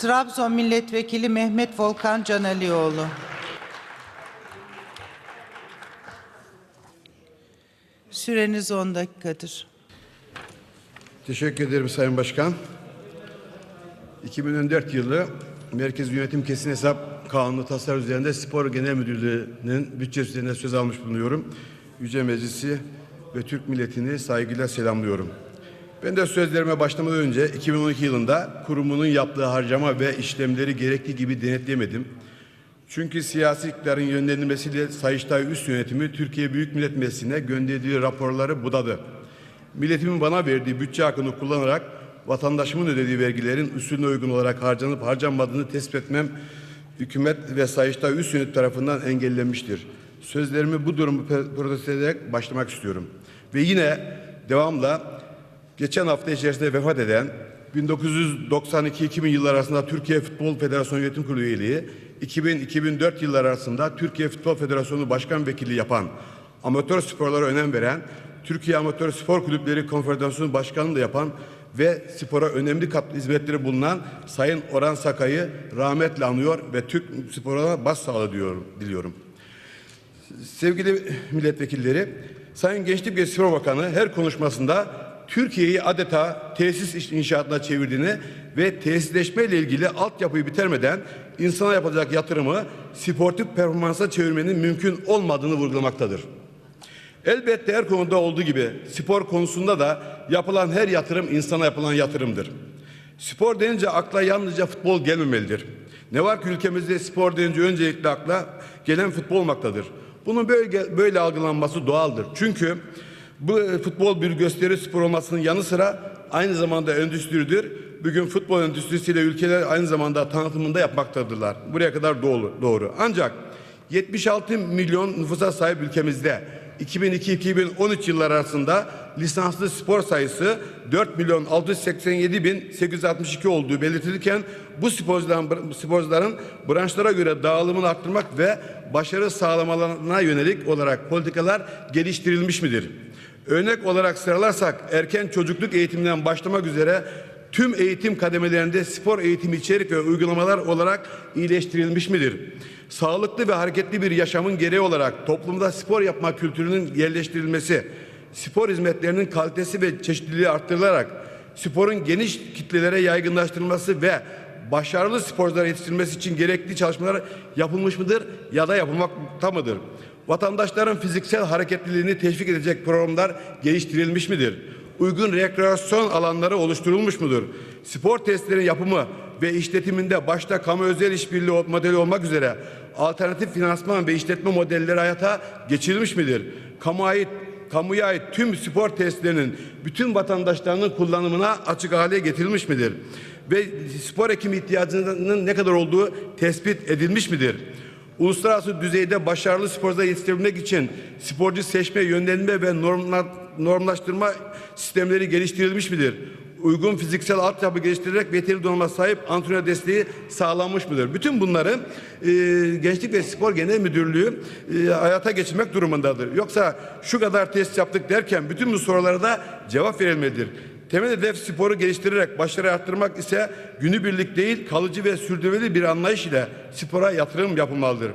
Trabzon Milletvekili Mehmet Volkan Canalioğlu. Süreniz 10 dakikadır. Teşekkür ederim Sayın Başkan. 2014 yılı Merkez Yönetim Kesin Hesap Kanunu tasarı üzerinde Spor Genel Müdürlüğü'nün bütçesi üzerinde söz almış bulunuyorum. Yüce Meclisi ve Türk milletini saygıyla selamlıyorum. Ben de sözlerime başlamadan önce 2012 yılında kurumunun yaptığı harcama ve işlemleri gerektiği gibi denetleyemedim. Çünkü siyasi iktidarın yönlendirmesiyle Sayıştay Üst Yönetimi Türkiye Büyük Millet Meclisi'ne gönderdiği raporları budadı. Milletimin bana verdiği bütçe hakkını kullanarak vatandaşımın ödediği vergilerin usulüne uygun olarak harcanıp harcanmadığını tespit etmem hükümet ve Sayıştay Üst Yönetim tarafından engellenmiştir. Sözlerimi bu durumu protesto ederek başlamak istiyorum. Ve yine devamla geçen hafta içerisinde vefat eden 1992-2000 yılları arasında Türkiye Futbol Federasyonu Yönetim Kurulu üyeliği, 2000-2004 yılları arasında Türkiye Futbol Federasyonu Başkan Vekili yapan, amatör sporlara önem veren, Türkiye Amatör Spor Kulüpleri Konfederasyonu Başkanlığı da yapan ve spora önemli katkı hizmetleri bulunan Sayın Orhan Sakay'ı rahmetle anıyor ve Türk sporuna başsağlığı diyorum, diliyorum. Sevgili milletvekilleri, Sayın Gençlik ve Spor Bakanı her konuşmasında Türkiye'yi adeta tesis inşaatına çevirdiğini ve tesisleşme ile ilgili altyapıyı bitirmeden insana yapacak yatırımı sportif performansa çevirmenin mümkün olmadığını vurgulamaktadır. Elbette her konuda olduğu gibi spor konusunda da yapılan her yatırım insana yapılan yatırımdır. Spor denince akla yalnızca futbol gelmemelidir. Ne var ki ülkemizde spor denince öncelikle akla gelen futbol olmaktadır. Bunun böyle, böyle algılanması doğaldır. Çünkü bu e, futbol bir gösteri spor olmasının yanı sıra aynı zamanda endüstridir. Bugün futbol endüstrisiyle ülkeler aynı zamanda tanıtımında yapmaktadırlar. Buraya kadar doğru. doğru. Ancak 76 milyon nüfusa sahip ülkemizde 2002-2013 yılları arasında lisanslı spor sayısı 4 milyon 687 bin 862 olduğu belirtilirken bu sporcuların, sporcuların branşlara göre dağılımını arttırmak ve başarı sağlamalarına yönelik olarak politikalar geliştirilmiş midir? Örnek olarak sıralarsak erken çocukluk eğitiminden başlamak üzere tüm eğitim kademelerinde spor eğitimi içerik ve uygulamalar olarak iyileştirilmiş midir? Sağlıklı ve hareketli bir yaşamın gereği olarak toplumda spor yapma kültürünün yerleştirilmesi, spor hizmetlerinin kalitesi ve çeşitliliği arttırılarak sporun geniş kitlelere yaygınlaştırılması ve başarılı sporcular yetiştirilmesi için gerekli çalışmalar yapılmış mıdır ya da yapılmakta mıdır? Vatandaşların fiziksel hareketliliğini teşvik edecek programlar geliştirilmiş midir? Uygun rekreasyon alanları oluşturulmuş mudur? Spor testlerinin yapımı ve işletiminde başta kamu özel işbirliği modeli olmak üzere alternatif finansman ve işletme modelleri hayata geçirilmiş midir? Kamu ait kamuya ait tüm spor testlerinin bütün vatandaşlarının kullanımına açık hale getirilmiş midir? Ve spor hekimi ihtiyacının ne kadar olduğu tespit edilmiş midir? Uluslararası düzeyde başarılı sporcular yetiştirebilmek için sporcu seçme, yönlendirme ve normla, normlaştırma sistemleri geliştirilmiş midir? Uygun fiziksel altyapı geliştirerek veteri donanıma sahip antrenör desteği sağlanmış mıdır? Bütün bunları e, Gençlik ve Spor Genel Müdürlüğü e, hayata geçirmek durumundadır. Yoksa şu kadar test yaptık derken bütün bu sorulara da cevap verilmelidir. Temel hedef sporu geliştirerek başarı arttırmak ise günübirlik değil kalıcı ve sürdürülebilir bir anlayış ile spora yatırım yapılmalıdır.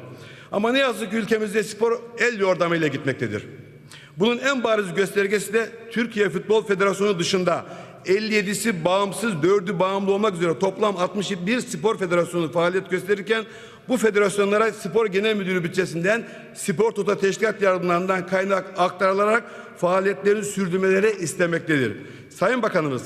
Ama ne yazık ki ülkemizde spor el yordamıyla gitmektedir. Bunun en bariz göstergesi de Türkiye Futbol Federasyonu dışında 57'si bağımsız, 4'ü bağımlı olmak üzere toplam 61 spor federasyonu faaliyet gösterirken bu federasyonlara spor genel müdürü bütçesinden spor tota teşkilat yardımlarından kaynak aktarılarak faaliyetlerini sürdürmeleri istemektedir. Sayın Bakanımız,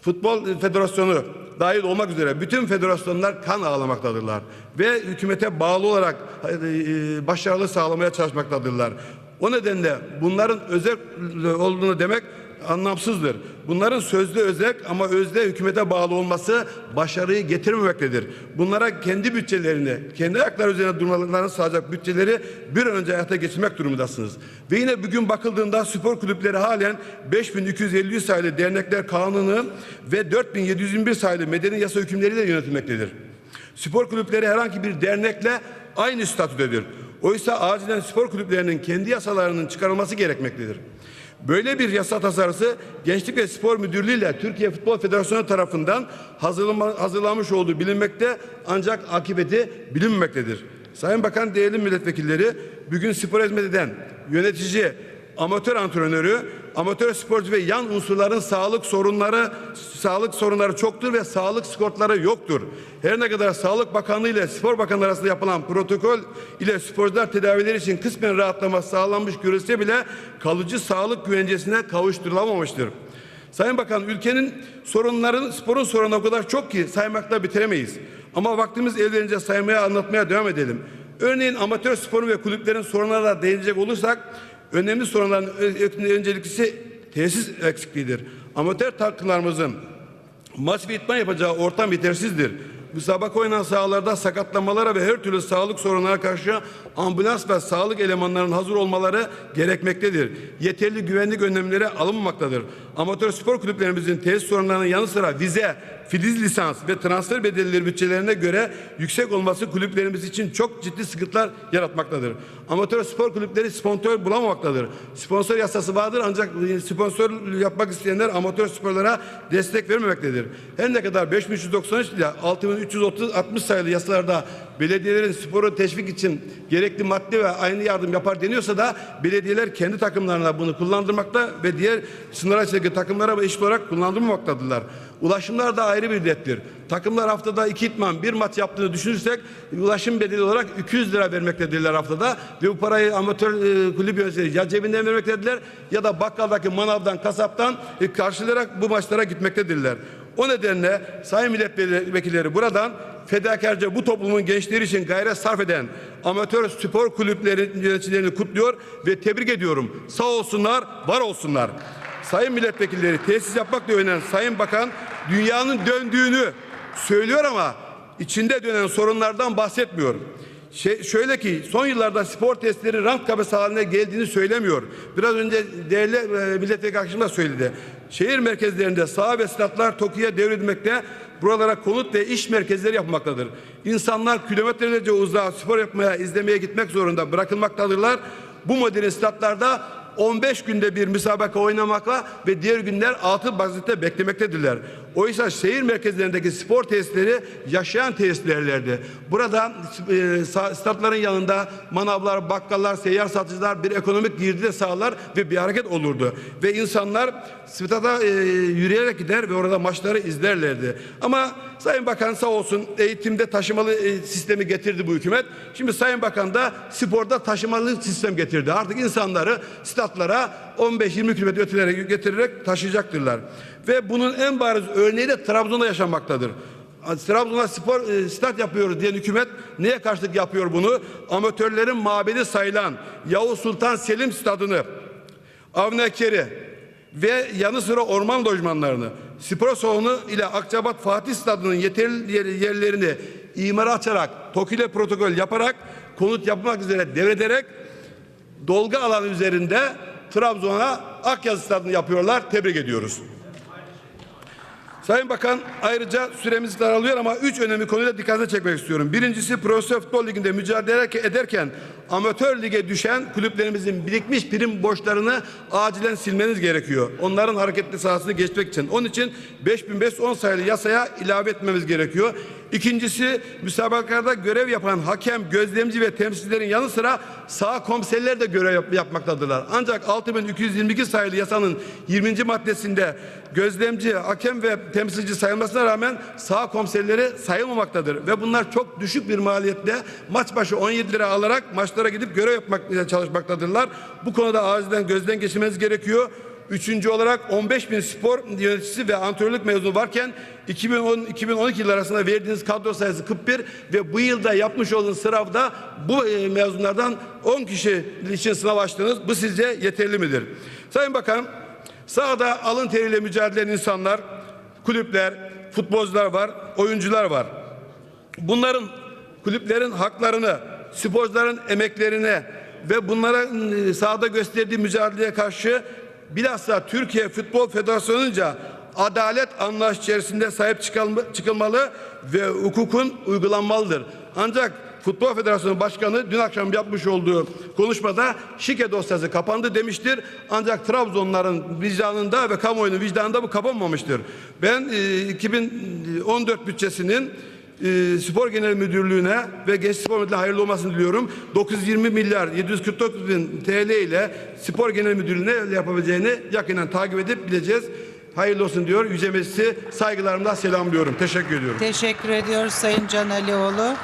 Futbol Federasyonu dahil olmak üzere bütün federasyonlar kan ağlamaktadırlar ve hükümete bağlı olarak e, başarılı sağlamaya çalışmaktadırlar. O nedenle bunların özel olduğunu demek anlamsızdır. Bunların sözlü özek ama özde hükümete bağlı olması başarıyı getirmemektedir. Bunlara kendi bütçelerini, kendi ayakları üzerine durmalarını sağlayacak bütçeleri bir an önce hayata geçirmek durumundasınız. Ve yine bugün bakıldığında spor kulüpleri halen 5250 sayılı dernekler kanunu ve 4721 sayılı medeni yasa hükümleriyle yönetilmektedir. Spor kulüpleri herhangi bir dernekle aynı statüdedir. Oysa acilen spor kulüplerinin kendi yasalarının çıkarılması gerekmektedir. Böyle bir yasa tasarısı Gençlik ve Spor Müdürlüğü ile Türkiye Futbol Federasyonu tarafından hazırlanmış olduğu bilinmekte ancak akıbeti bilinmemektedir. Sayın Bakan, değerli milletvekilleri, bugün spor hizmet eden yönetici, amatör antrenörü, amatör sporcu ve yan unsurların sağlık sorunları sağlık sorunları çoktur ve sağlık sigortaları yoktur. Her ne kadar Sağlık Bakanlığı ile Spor Bakanlığı arasında yapılan protokol ile sporcular tedavileri için kısmen rahatlama sağlanmış görülse bile kalıcı sağlık güvencesine kavuşturulamamıştır. Sayın Bakan ülkenin sorunların sporun sorunu o kadar çok ki saymakla bitiremeyiz. Ama vaktimiz el verince saymaya anlatmaya devam edelim. Örneğin amatör sporun ve kulüplerin sorunlarına değinecek olursak önemli sorunların önceliklisi tesis eksikliğidir. Amatör takımlarımızın maç ve yapacağı ortam yetersizdir. Müsabaka oynanan sahalarda sakatlanmalara ve her türlü sağlık sorunlarına karşı ambulans ve sağlık elemanlarının hazır olmaları gerekmektedir. Yeterli güvenlik önlemleri alınmamaktadır. Amatör spor kulüplerimizin tesis sorunlarının yanı sıra vize, filiz lisans ve transfer bedelleri bütçelerine göre yüksek olması kulüplerimiz için çok ciddi sıkıntılar yaratmaktadır. Amatör spor kulüpleri sponsor bulamamaktadır. Sponsor yasası vardır ancak sponsor yapmak isteyenler amatör sporlara destek vermemektedir. Her ne kadar 5393 ile 6360 sayılı yasalarda belediyelerin sporu teşvik için gerekli maddi ve aynı yardım yapar deniyorsa da belediyeler kendi takımlarına bunu kullandırmakta ve diğer sınır içindeki takımlara eşit olarak kullandırmamaktadırlar. Ulaşımlar da ayrı bir derttir. Takımlar haftada iki itman bir maç yaptığını düşünürsek ulaşım bedeli olarak 200 lira vermektedirler haftada ve bu parayı amatör e, kulüp yöneticileri ya cebinden vermektedirler ya da bakkaldaki manavdan kasaptan e, karşılayarak bu maçlara gitmektedirler. O nedenle sayın milletvekilleri buradan fedakarca bu toplumun gençleri için gayret sarf eden amatör spor kulüpleri yöneticilerini kutluyor ve tebrik ediyorum. Sağ olsunlar, var olsunlar. Sayın milletvekilleri tesis yapmakla övünen Sayın Bakan dünyanın döndüğünü söylüyor ama içinde dönen sorunlardan bahsetmiyor. Şey, şöyle ki son yıllarda spor testleri rant kabası haline geldiğini söylemiyor. Biraz önce değerli e, milletvekili arkadaşım da söyledi. Şehir merkezlerinde saha ve statlar TOKİ'ye devredilmekte buralara konut ve iş merkezleri yapmaktadır. İnsanlar kilometrelerce uzağa spor yapmaya, izlemeye gitmek zorunda bırakılmaktadırlar. Bu modern statlarda 15 günde bir müsabaka oynamakla ve diğer günler altı bazitte beklemektedirler. Oysa şehir merkezlerindeki spor tesisleri yaşayan tesislerlerdi. Burada e, statların yanında manavlar, bakkallar, seyyar satıcılar bir ekonomik girdi de sağlar ve bir hareket olurdu. Ve insanlar stada e, yürüyerek gider ve orada maçları izlerlerdi. Ama Sayın Bakan sağ olsun eğitimde taşımalı e, sistemi getirdi bu hükümet. Şimdi Sayın Bakan da sporda taşımalı sistem getirdi. Artık insanları statlara 15-20 kilometre ötelere getirerek taşıyacaktırlar. Ve bunun en bariz örneği de Trabzon'da yaşanmaktadır. Trabzon'a spor e, stat yapıyoruz diyen hükümet neye karşılık yapıyor bunu? Amatörlerin mabedi sayılan Yavuz Sultan Selim stadını, Avnekeri ve yanı sıra orman lojmanlarını, spor salonu ile Akçabat Fatih Stadı'nın yeterli yer- yerlerini imara açarak, TOKİ'le protokol yaparak, konut yapmak üzere devrederek dolga alanı üzerinde Trabzon'a Akyazı Stadı'nı yapıyorlar. Tebrik ediyoruz. Sayın Bakan ayrıca süremiz daralıyor ama üç önemli konuyla dikkatini çekmek istiyorum. Birincisi Profesyonel Futbol Ligi'nde mücadele ederken amatör lige düşen kulüplerimizin birikmiş prim borçlarını acilen silmeniz gerekiyor. Onların hareketli sahasını geçmek için. Onun için 5510 sayılı yasaya ilave etmemiz gerekiyor. İkincisi müsabakalarda görev yapan hakem, gözlemci ve temsilcilerin yanı sıra saha komiserler de görev yap- yapmaktadırlar. Ancak 6222 sayılı yasanın 20. maddesinde gözlemci, hakem ve temsilci sayılmasına rağmen saha komiserleri sayılmamaktadır. Ve bunlar çok düşük bir maliyetle maç başı 17 lira alarak maçlara gidip görev yapmak çalışmaktadırlar. Bu konuda acilen gözden geçirmeniz gerekiyor. Üçüncü olarak 15 bin spor yöneticisi ve antrenörlük mezunu varken 2010-2012 yıl arasında verdiğiniz kadro sayısı 41 ve bu yılda yapmış olduğunuz sınavda bu e, mezunlardan 10 kişi için sınav açtınız. Bu sizce yeterli midir? Sayın Bakan, sahada alın teriyle mücadele eden insanlar, kulüpler, futbolcular var, oyuncular var. Bunların kulüplerin haklarını, sporcuların emeklerine ve bunlara e, sahada gösterdiği mücadeleye karşı bilhassa Türkiye Futbol Federasyonu'nca adalet anlayış içerisinde sahip çıkılma- çıkılmalı ve hukukun uygulanmalıdır. Ancak Futbol Federasyonu Başkanı dün akşam yapmış olduğu konuşmada şike dosyası kapandı demiştir. Ancak Trabzonların vicdanında ve kamuoyunun vicdanında bu kapanmamıştır. Ben e, 2014 bütçesinin e, Spor Genel Müdürlüğü'ne ve Genç Spor Müdürlüğü'ne hayırlı olmasını diliyorum. 920 milyar 749 bin TL ile Spor Genel Müdürlüğü'ne yapabileceğini yakından takip edip bileceğiz. Hayırlı olsun diyor. Yüce Meclisi saygılarımla selamlıyorum. Teşekkür ediyorum. Teşekkür ediyoruz Sayın Can Alioğlu.